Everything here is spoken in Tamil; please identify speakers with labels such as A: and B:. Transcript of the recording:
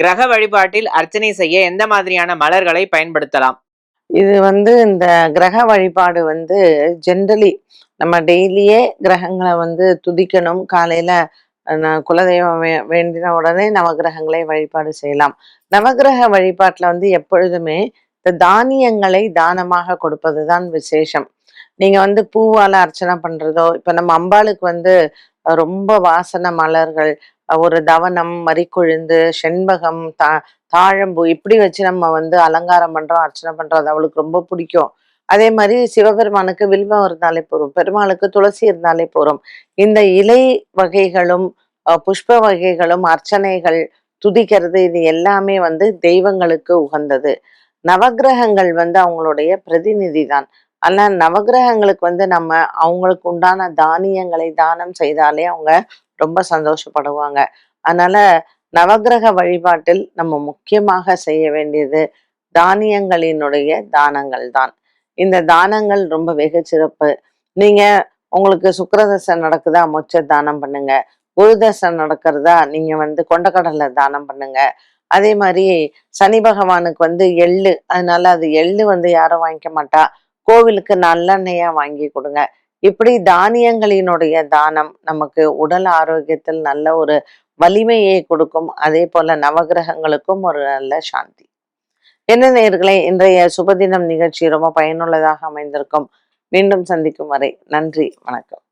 A: கிரக வழிபாட்டில் அர்ச்சனை செய்ய எந்த மாதிரியான மலர்களை பயன்படுத்தலாம்?
B: இது வந்து இந்த கிரக வழிபாடு வந்து ஜென்ரலி நம்ம டெய்லியே கிரகங்களை வந்து துதிக்கணும். காலையில குலதெய்வம் வேண்டின உடனே நவகிரகங்களை வழிபாடு செய்யலாம். நவகிரக வழிபாட்டுல வந்து எப்பொழுதுமே இந்த தானியங்களை தானமாக கொடுப்பதுதான் விசேஷம். நீங்க வந்து பூவால அர்ச்சனை பண்றதோ இப்ப நம்ம அம்பாளுக்கு வந்து ரொம்ப வாசன மலர்கள் ஒரு தவனம் மறிக்கொழுந்து செண்பகம் தா தாழம்பூ இப்படி வச்சு நம்ம வந்து அலங்காரம் பண்றோம் அர்ச்சனை பண்றோம் அது அவளுக்கு ரொம்ப பிடிக்கும். அதே மாதிரி சிவபெருமானுக்கு வில்வம் இருந்தாலே போதும் பெருமாளுக்கு துளசி இருந்தாலே போதும். இந்த இலை வகைகளும் அஹ், புஷ்ப வகைகளும் அர்ச்சனைகள் துதிக்கிறது இது எல்லாமே வந்து தெய்வங்களுக்கு உகந்தது. நவக்கிரகங்கள் வந்து அவங்களுடைய பிரதிநிதி தான் ஆனா நவக்கிரகங்களுக்கு வந்து நம்ம அவங்களுக்கு உண்டான தானியங்களை தானம் செய்தாலே அவங்க ரொம்ப சந்தோஷப்படுவாங்க. அதனால நவக்கிரக வழிபாட்டில் நம்ம முக்கியமாக செய்ய வேண்டியது தானியங்களினுடைய தானங்கள் தான். இந்த தானங்கள் ரொம்ப வெகு சிறப்பு. நீங்க உங்களுக்கு சுக்கரதசை நடக்குதா மொச்ச தானம் பண்ணுங்க. குருதசை நடக்கிறதா நீங்க வந்து கொண்டக்கடலை தானம் பண்ணுங்க. அதே மாதிரி சனி பகவானுக்கு வந்து எள்ளு அதனால அது எள்ளு வந்து யாரும் வாங்கிக்க மாட்டா. கோவிலுக்கு நல்லெண்ணெயா வாங்கி கொடுங்க. இப்படி தானியங்களினுடைய தானம் நமக்கு உடல் ஆரோக்கியத்தில் நல்ல ஒரு வலிமையை கொடுக்கும். அதே போல நவகிரகங்களுக்கும் ஒரு நல்ல சாந்தி. என்ன நேயர்களே இன்றைய சுபதினம் நிகழ்ச்சி ரொம்ப பயனுள்ளதாக அமைந்திருக்கும். மீண்டும் சந்திக்கும் வரை நன்றி வணக்கம்.